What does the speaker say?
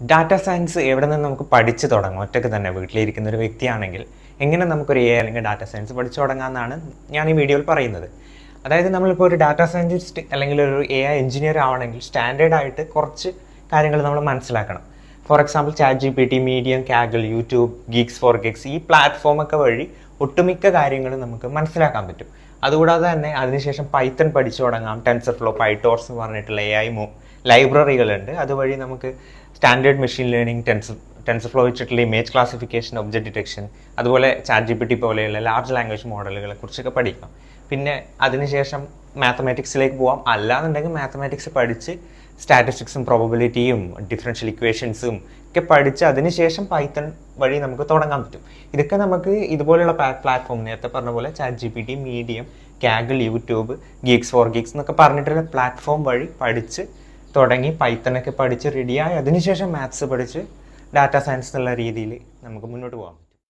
Data science എവിടെ നിന്ന് നമുക്ക് പഠിച്ചു തുടങ്ങാം? ഒറ്റയ്ക്ക് തന്നെ വീട്ടിലിരിക്കുന്ന ഒരു വ്യക്തിയാണെങ്കിൽ എങ്ങനെ നമുക്കൊരു എ അല്ലെങ്കിൽ ഡാറ്റാ സയൻസ് പഠിച്ചു തുടങ്ങാമെന്നാണ് ഞാൻ ഈ വീഡിയോയിൽ പറയുന്നത്. അതായത് നമ്മളിപ്പോൾ ഒരു ഡാറ്റാ സയന്റിസ്റ്റ് അല്ലെങ്കിൽ ഒരു എ ഐ എഞ്ചിനീയർ ആവണമെങ്കിൽ സ്റ്റാൻഡേർഡ് ആയിട്ട് കുറച്ച് കാര്യങ്ങൾ നമ്മൾ മനസ്സിലാക്കണം. For example chat G P T medium Kaggle YouTube geeks for geeks ഈ പ്ലാറ്റ്ഫോമൊക്കെ വഴി ഒട്ടുമിക്ക കാര്യങ്ങളും നമുക്ക് മനസ്സിലാക്കാൻ പറ്റും. അതുകൂടാതെ തന്നെ അതിനുശേഷം പൈത്തൺ പഠിച്ചു തുടങ്ങാം. ടെൻസർ ഫ്ലോ പൈടോർസ് എന്ന് പറഞ്ഞിട്ടുള്ള എ ഐ മോ ലൈബ്രറികളുണ്ട്. അതുവഴി നമുക്ക് standard machine learning tensor TensorFlow വെച്ചിട്ടുള്ള ഇമേജ് ക്ലാസിഫിക്കേഷൻ ഒബ്ജക്റ്റ് ഡിറ്റക്ഷൻ അതുപോലെ ചാറ്റ് പോലെയുള്ള ലാർജ് ലാംഗ്വേജ് മോഡലുകളെ കുറിച്ചൊക്കെ പഠിക്കാം. പിന്നെ അതിനുശേഷം മാത്തമാറ്റിക്സിലേക്ക് പോവാം. അല്ലാന്നുണ്ടെങ്കിൽ മാത്തമാറ്റിക്സ് പഠിച്ച് സ്റ്റാറ്റിസ്റ്റിക്സും പ്രോബബിലിറ്റിയും ഡിഫറൻഷ്യൽ ഇക്വേഷൻസും ഒക്കെ പഠിച്ച് അതിനുശേഷം പൈത്തൺ വഴി നമുക്ക് തുടങ്ങാൻ പറ്റും. ഇതൊക്കെ നമുക്ക് ഇതുപോലെയുള്ള പ്ലാറ്റ്ഫോം നേരത്തെ പറഞ്ഞ പോലെ chat G P T medium Kaggle YouTube geeks for geeks എന്നൊക്കെ പറഞ്ഞിട്ടുള്ള പ്ലാറ്റ്ഫോം വഴി പഠിച്ച് തുടങ്ങി പൈത്തണൊക്കെ പഠിച്ച് റെഡിയായി അതിനുശേഷം മാത്സ് പഠിച്ച് ഡാറ്റാ സയൻസ് എന്നുള്ള രീതിയിൽ നമുക്ക് മുന്നോട്ട് പോകാം